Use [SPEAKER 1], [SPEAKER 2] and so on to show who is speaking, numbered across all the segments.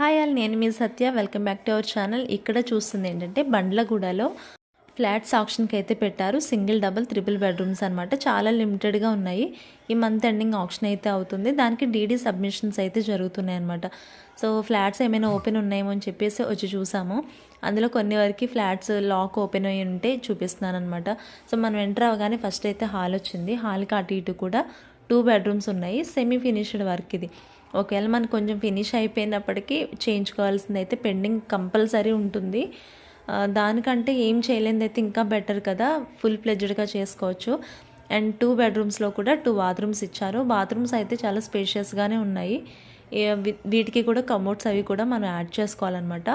[SPEAKER 1] Hi all నేను మీ Satya. Welcome back to our channel. ఇక్కడ చూస్తుంది ఏంటంటే బండ్లగూడలో ఫ్లాట్స్ ఆప్షన్కి అయితే పెట్టారు. సింగిల్ డబుల్ త్రిపుల్ బెడ్రూమ్స్ అనమాట చాలా లిమిటెడ్గా ఉన్నాయి. ఈ మంత్ ఎండింగ్ ఆప్షన్ అయితే అవుతుంది. దానికి డీడీ సబ్మిషన్స్ అయితే జరుగుతున్నాయి అనమాట సో ఫ్లాట్స్ ఏమైనా ఓపెన్ ఉన్నాయేమో అని చెప్పేసి వచ్చి చూసాము. అందులో కొన్ని వరకు ఫ్లాట్స్ లాక్ ఓపెన్ అయ్యి ఉంటే చూపిస్తున్నాను అనమాట సో మనం ఎంటర్ అవ్వగానే ఫస్ట్ అయితే హాల్ వచ్చింది. హాల్కి అటు ఇటు కూడా టూ బెడ్రూమ్స్ ఉన్నాయి సెమీ ఫినిష్డ్ వర్క్ ఇది. ఒకవేళ మనకు కొంచెం ఫినిష్ అయిపోయినప్పటికీ చేయించుకోవాల్సింది అయితే పెండింగ్ కంపల్సరీ ఉంటుంది దానికంటే ఏం చేయలేనిది అయితే ఇంకా బెటర్ కదా ఫుల్ ప్లెజ్డ్గా చేసుకోవచ్చు. అండ్ టూ బెడ్రూమ్స్లో కూడా టూ బాత్రూమ్స్ ఇచ్చారు. బాత్రూమ్స్ అయితే చాలా స్పేషియస్గానే ఉన్నాయి. వీటికి కూడా కమోడ్స్ అవి కూడా మనం యాడ్ చేసుకోవాలన్నమాట.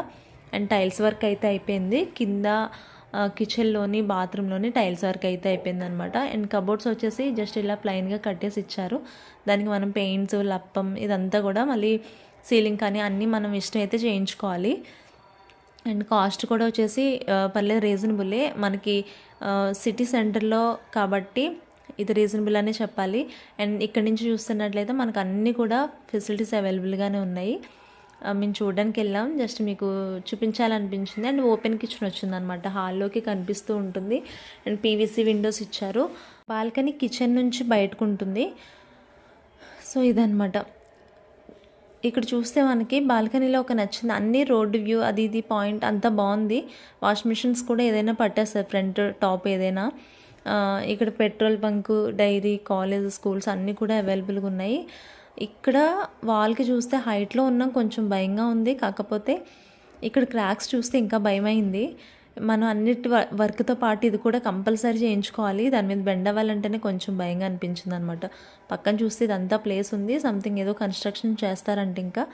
[SPEAKER 1] అండ్ టైల్స్ వర్క్ అయితే అయిపోయింది. కింద కిచెన్లోని బాత్రూంలోని టైల్స్ వర్క్ అయితే అయిపోయింది అనమాట అండ్ కబోర్డ్స్ వచ్చేసి జస్ట్ ఇలా ప్లెయిన్గా కట్టేసి ఇచ్చారు. దానికి మనం పెయింట్స్ లప్పం ఇదంతా కూడా మళ్ళీ సీలింగ్ కానీ అన్నీ మనం ఇష్టం అయితే చేయించుకోవాలి. అండ్ కాస్ట్ కూడా వచ్చేసి పర్లేదు రీజనబులే మనకి సిటీ సెంటర్లో కాబట్టి ఇది రీజనబుల్ అనే చెప్పాలి. అండ్ ఇక్కడ నుంచి చూస్తున్నట్లయితే మనకు అన్నీ కూడా ఫెసిలిటీస్ అవైలబుల్గానే ఉన్నాయి. మేము చూడడానికి వెళ్ళాం. జస్ట్ మీకు చూపించాలనిపించింది. అండ్ ఓపెన్ కిచెన్ వచ్చింది అనమాట హాల్లోకి కనిపిస్తూ ఉంటుంది. అండ్ పీవీసీ విండోస్ ఇచ్చారు. బాల్కనీ కిచెన్ నుంచి బయటకు ఉంటుంది. సో ఇదనమాట. ఇక్కడ చూస్తే మనకి బాల్కనీలో ఒక నచ్చింది. అన్ని రోడ్డు వ్యూ అది ఇది పాయింట్ అంతా బాగుంది. వాష్ మిషన్స్ కూడా ఏదైనా పట్టేస్తారు. ఫ్రంట్ టాప్ ఏదైనా. ఇక్కడ petrol bunk dairy college schools అన్నీ కూడా అవైలబుల్గా ఉన్నాయి. ఇక్కడ వాల్కి చూస్తే హైట్లో ఉన్నాం కొంచెం భయంగా ఉంది. కాకపోతే ఇక్కడ క్రాక్స్ చూస్తే ఇంకా భయమైంది. మనం అన్నిటి వ- వర్క్తో పాటు ఇది కూడా కంపల్సరీ చేయించుకోవాలి. దాని మీద బెండ్ అవ్వాలంటేనే కొంచెం భయంగా అనిపించింది అనమాట పక్కన చూస్తే ఇదంతా ప్లేస్ ఉంది. సంథింగ్ ఏదో కన్స్ట్రక్షన్ చేస్తారంట ఇంకా.